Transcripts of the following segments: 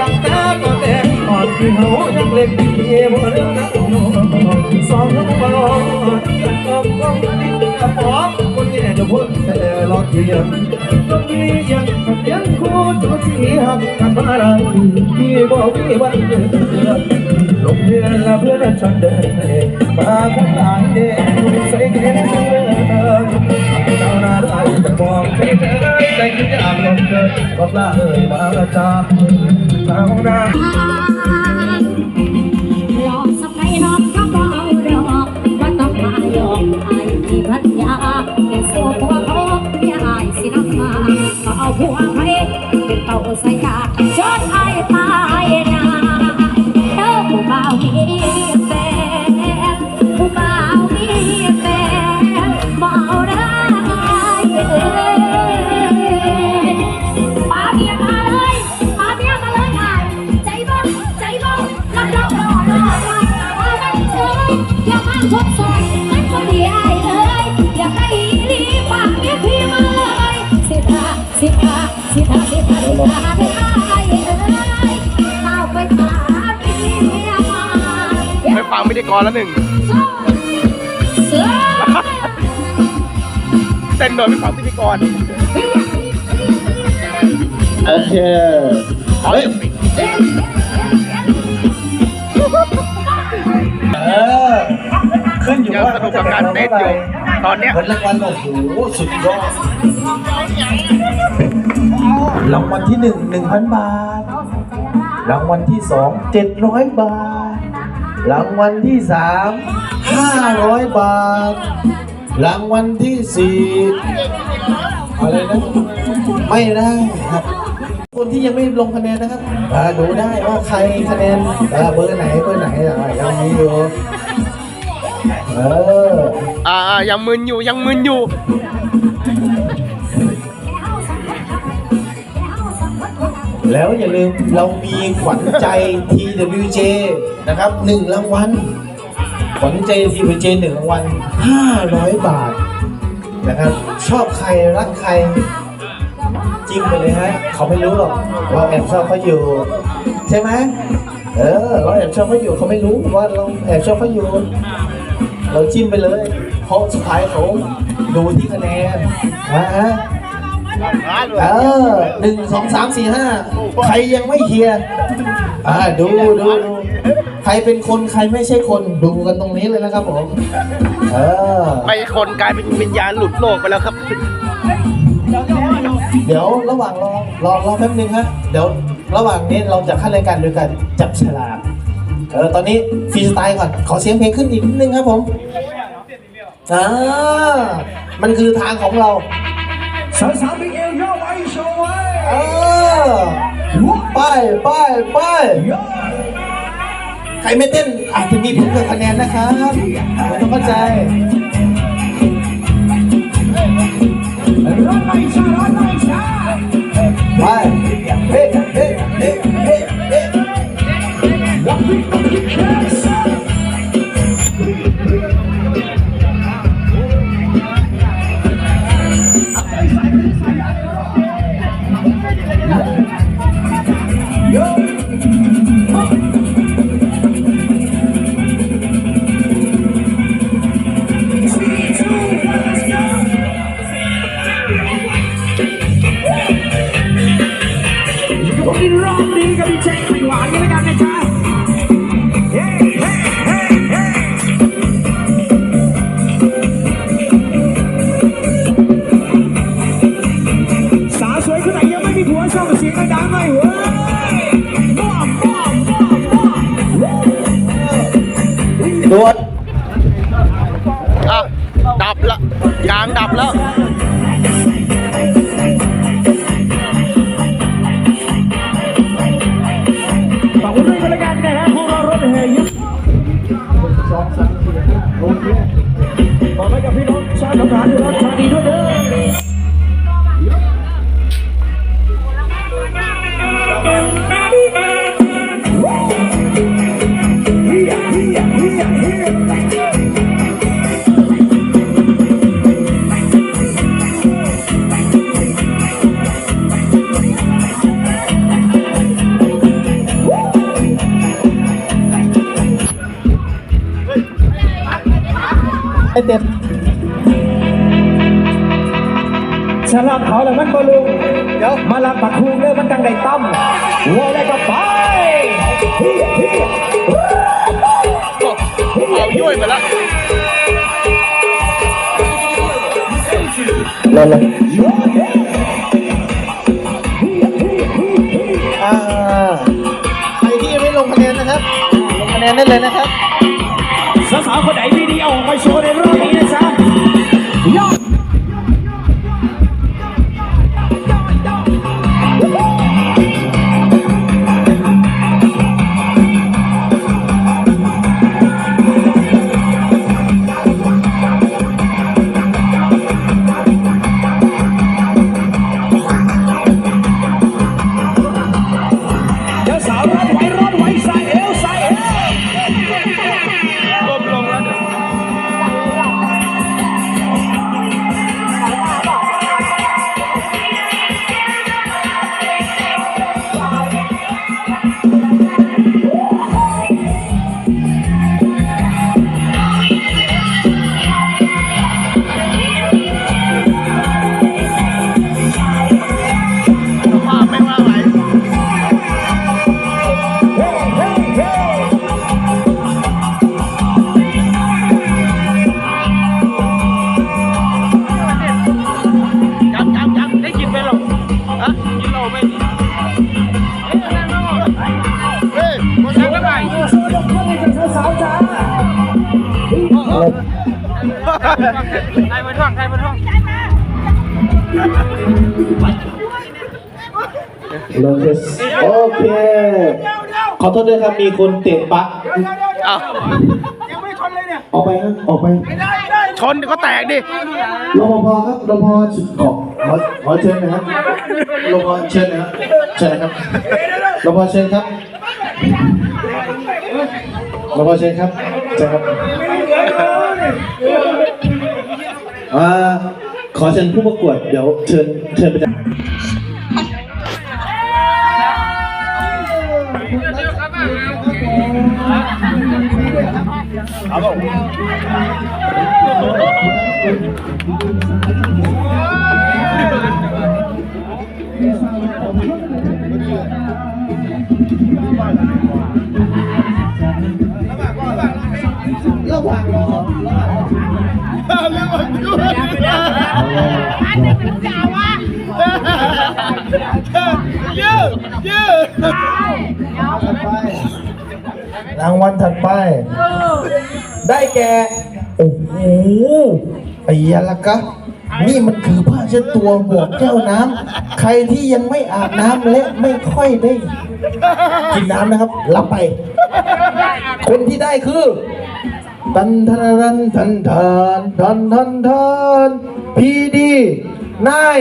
ตั้งแต่ก่อนแต่ก่อนที่เขายังเล็กดีบ่เรื่องนักน้องสองน้องบ่ก็ก็ดิ้นกระป๋องคนแก่จะพูดแต่รอเทียมต้องมียังยั งคู่ พิธีกรแล้วหนึ่งเสือเต้นโดยไม่ฟังพิธีกรโอเคเฮ้ยเออขึ้นอยู่ยังว่าสนุกกับการเต้นอยู่ตอนเนี้ยผลรางวัลโอ้โหสุดยอดรางวัลที่หนึ่งหนึ่งพันบาท รางวัลที่สองเจ็ดร้อยบาท รางวัลที่สามห้าร้อยบาท รางวัลที่สี่อะไรนะ ไม่ได้ครับ คนที่ยังไม่ลงคะแนนนะครับอ่าดูได้ว่าใครคะแนนอ่าเบอร์ไหนเบอร์ไหนอะยังมีอยู่เอออ่าอ่ายังมึนอยู่ยังมึนอยู่ แล้วอย่าลืมเรามีขวัญใจ TWJ นะครับหนึ่งรางวัลขวัญใจ TWJ หนึ่งรางวัล500บาทนะครับ ชอบใครรักใครจิ้มไปเลยฮะเขาไม่รู้หรอกเราแอบชอบเขาอยู่ ใช่ไหมเออเราแอบชอบเขาอยู่เขาไม่รู้ว่าเราแอบชอบเขาอยู่ เราจิ้มไปเลยเพราะสุดท้ายเขาดูที่คะแนนนะฮะเออหนึ่งสองสามสี่ห้าใครยังไม่เคลียร์อ่าดูดูดู ใครเป็นคนใครไม่ใช่คนดูกันตรงนี้เลยนะครับผมเออไม่คนกลายเป็นวิญญาณหลุดโลกไปแล้วครับเดี๋ยวระหว่างรอรอรอแป๊บนึงฮะเดี๋ยวระหว่างนี้เราจะขั้นรายการโดยการจับฉลากเออตอนนี้ฟรีสไตล์ก่อนขอเสียงเพลงขึ้นอีกนิดนึงครับผมอ่ามันคือทางของเราสาวสาวบิ๊กเอลย่อไว้โชว์ไว้เออไปไปไป ใครไม่เต้นอาจจะมีผลกับคะแนนนะครับต้องเข้าใจร้อนหน่อยชาร้อนหน่อยชาไปเฮ้เฮ้เฮ้เฮ้เฮ้ ไม่มีผัวส่งเสียงดังหน่อยเว้ยบ้าบ้าบ้าบ้าโดดอะดับละยางดับแล้วฝากไว้ด้วยกันแล้วกันนะฮะพวกเรารถแห่ยึดบอกไว้กับพี่น้องชาวสงขลาด้วยนะชาดีด้วยเด้อ สลับเขาแล้วมันบอลุงเดี๋ยวมาลับปักคุงเลยมันจังได้ตั้มวัวแล้วก็ไปเฮียเฮียเอายุ่ยไปแล้วนั่นเลยอ่าใครที่ยังไม่ลงคะแนนนะครับ ลงคะแนนได้เลยนะครับ สาวๆคนไหนมีดีเอาออกมาโชว์ในรอบ ไทยบนท้องไทยบนท้องลเลยโอเค ขอโทษด้วยครับ มีคนเตะปลั๊กอ้าวออกไปครับออกไปชนก็แตกดิรปภครับรปภขอขอขอเชิญนะครับรปภเชิญนะครับเชิญครับรปภเชิญครับรปภเชิญครับเชิญครับ อ่าขอเชิญผู้ประกวดเดี๋ยวเชิญเชิญประจำเอาบอกระหว่างรอระหว่างรอ ยืดยืดรางวัลถัดไป ได้แก่ โอ้โหไอ้ยาละกะ นี่มันคือผ้าเช็ดตัวบวกแก้วน้ำ ใครที่ยังไม่อาบน้ำและไม่ค่อยได้ กินน้ำนะครับ รับไป คนที่ได้คือ ตันทันทันทันทันทันทันทันพีดีนาย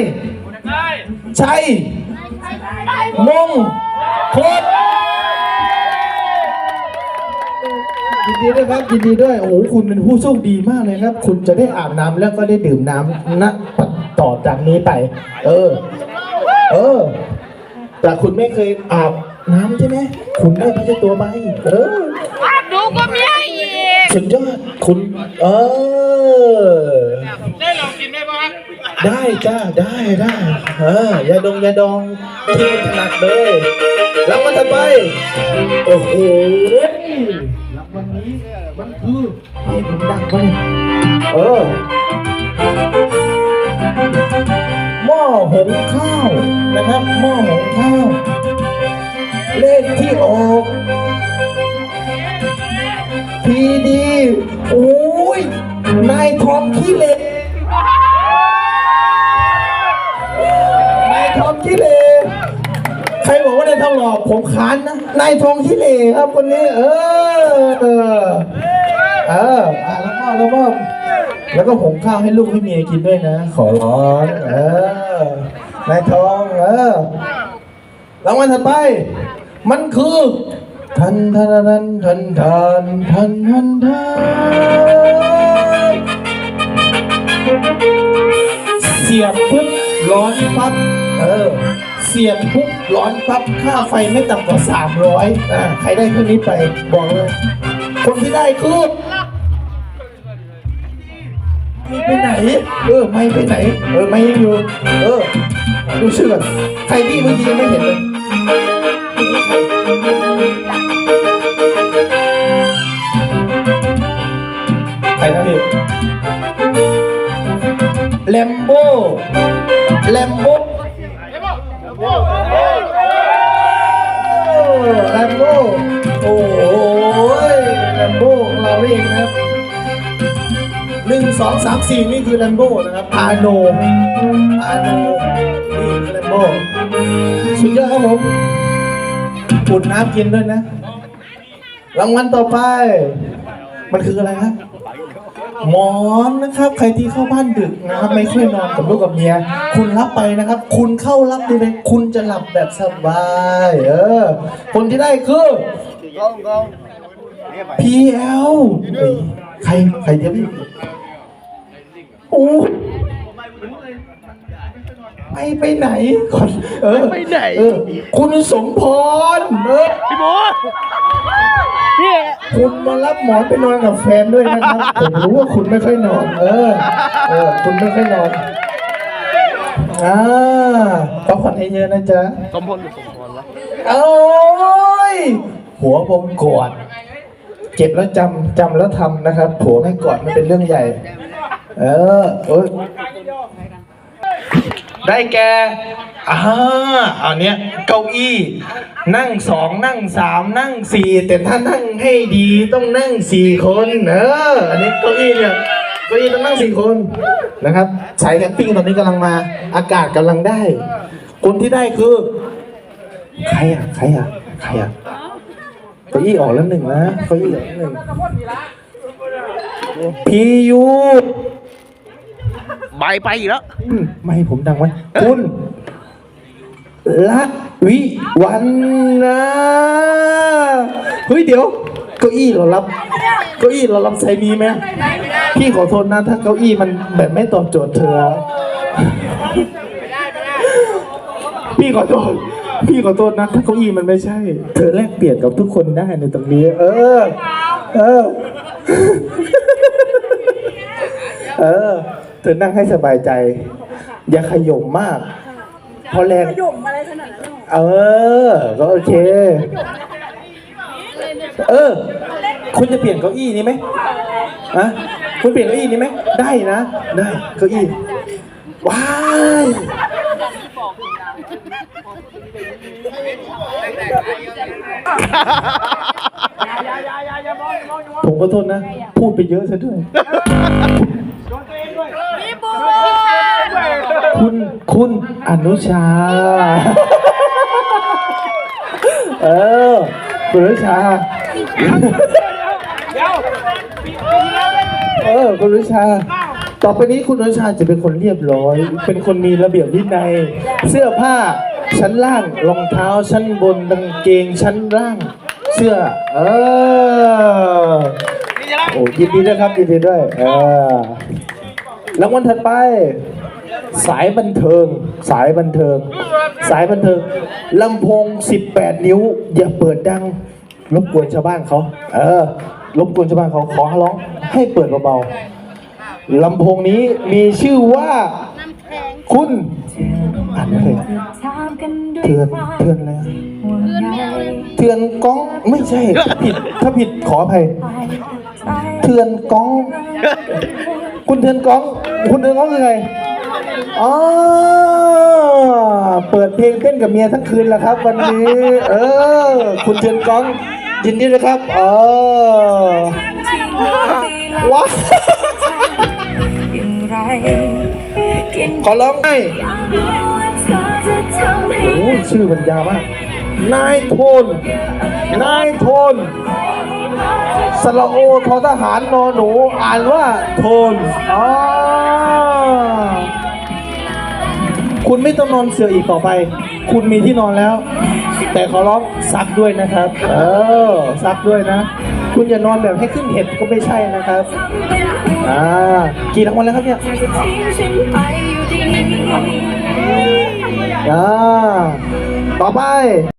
ชัยมงคลยินดีด้วยครับยินดีด้วยโอ้โหคุณเป็นผู้โชคดีมากเลยครับ คุณจะได้อาบน้ำแล้วก็ได้ดื่มน้ำณต่อจากนี้ไป เออ เออ แต่คุณไม่เคยอาบน้ำใช่ไหมคุณได้พัชตัวไปเออ สุดยอดคุณเออ ได้ลองกินได้ป่ะได้จ้าได้ได้เออยาดองยาดองที่ถนัดเลยแล้วมันจะไป โอ้โหรางวัลนี้มันคือให้ผมดังไปเออหม้อหุงข้าวนะครับหม้อหุงข้าว เลขที่ออก พีดีโอ้ยนายทองขี้เหล็กนายทองขี้เหร่ใครบอกว่านายทองหลอกผมค้านนะนายทองขี้เหร่ครับคนนี้ เออ เออเออแล้วก็แล้วก็แล้วก็หุงข้าวให้ลูกให้เมียกินด้วยนะ ขอร้องเออนายทองเออรางวัลถัดไป มันคือ ทันทันทันทันทันทันทันทันเสียบปุ๊บร้อนปั๊บเออ เสียบปุ๊บร้อนปั๊บค่าไฟไม่ต่ำกว่า300อ่าใครได้เครื่องนี้ไปบอกเลย คนที่ได้คือไม่ไปไหน เออไม่ไปไหน เออไม่ยังอยู่เออดูชื่อก่อนใครพี่เมื่อกี้ยังไม่เห็นเลย แลมโบแลมโบแลมโบโอ้ยแลมโบของเราเองนะครับหนึ่งสองสามสี่นี่คือแลมโบนะครับอาโนอาโนนี่คือแลมโบสุดยอดครับผมอุ่นน้ำกินด้วยนะ รางวัลต่อไป มันคืออะไรครับ หมอนนะครับ ใครที่เข้าบ้านดึกนะครับ ไม่ค่อยนอนกับลูกกับเมีย คุณรับไปนะครับ คุณเข้ารับดูเลยคุณจะหลับแบบสบายเออคนที่ได้คือพีเอลใครใครเดี๋ยวพี่โอ้ ไปไปไหนก่อนเออไปไหน เออคุณสมพรเออพี่โบพี่คุณมารับหมอนไปนอนกับแฟนด้วยนะครับผมรู้ว่าคุณไม่ค่อยนอน เออเออคุณไม่ค่อยนอนอ่าพักผ่อนให้เยอะนะจ๊ะสมพลหรือสมพรวะโอ้ยหัวผมกอดเจ็บแล้วจำจำแล้วทำนะครับผัวไม่กอดมันเป็นเรื่องใหญ่ เออเอย ได้แกอ่าอันเนี้ยเก้าอี้นั่งสองนั่งสามนั่งสี่แต่ถ้านั่งให้ดีต้องนั่งสี่คนเอออันนี้เก้าอี้เนี่ยเก้าอี้ต้องนั่งสี่คนนะครับสายแคมปิ้งตอนนี้กำลังมาอากาศกำลังได้ คนที่ได้คือ ใครอะใครอะใครอะเก้าอี้ออกแล้วหนึ่งนะเก้าอี้ออกแล้วหนึ่งพียู ใบไปอีกแล้ว อืมไม่ให้ผมดังไว้คุณละวิวันนะเฮ้ยเดี๋ยว เก้าอี้เรารับเก้าอี้เรารับใช้มีไหมพี่ขอโทษนะ ถ้าเก้าอี้มันแบบไม่ตอบโจทย์เธอ พี่ขอโทษ พี่ขอโทษนะถ้าเก้าอี้มันไม่ใช่ เธอแลกเปลี่ยนกับทุกคนได้ในตรงนี้ เออ เออ เออ เธอนั่งให้สบายใจ อย่าขย่มมาก เพราะแรง ขย่มอะไรขนาดนั้นเออ ก็โอเค เออ คุณจะเปลี่ยนเก้าอี้นี้ไหมอะคุณเปลี่ยนเก้าอี้นี้ไหม ได้นะ ได้เก้าอี้ว้ายผมขอโทษนะ พูดไปเยอะซะด้วย คุณอนุชา เออคุณอนุชา เออคุณอนุชา ต่อไปนี้คุณอนุชาจะเป็นคนเรียบร้อย เป็นคนมีระเบียบวินัย เสื้อผ้าชั้นล่าง รองเท้าชั้นบนกางเกงชั้นล่าง เสื้อ เออ โอ้ยินดีด้วยครับยินดีด้วย เออรางวัลถัดไป สายบันเทิง สายบันเทิง สายบันเทิงลำโพง 18 นิ้ว อย่าเปิดดังรบกวนชาวบ้านเขาเออรบกวนชาวบ้านเขาขอร้องให้เปิดเบาๆลำโพงนี้มีชื่อว่าคุณอ่านไม่เลยเทือนเทือนอะไรอะห่วเทือนก้องไม่ใช่ถ้าผิดถ้าผิดขออภัยเทือนก้อง คุณเทือนก้อง คุณเทือนก้องคือไง อ๋อ เปิดเพลงเต้นกับเมียทั้งคืนแล้วครับ วันนี้ เออ คุณเทือนก้องยินดีนะครับเออว้าอย่างไรกินขอร้องให้โอ้ชื่อมันยาวมาก นายโทน นายโทนสระโอทอทหารนอหนู อ่านว่าโทนอ๋อ คุณไม่ต้องนอนเสืออีกต่อไป คุณมีที่นอนแล้ว แต่ขอร้องซักด้วยนะครับ เออซักด้วยนะ คุณอย่านอนแบบให้ขึ้นเห็ดก็ไม่ใช่นะครับอ่ากี่รางวัลแล้วครับเนี่ยอ่าต่อไป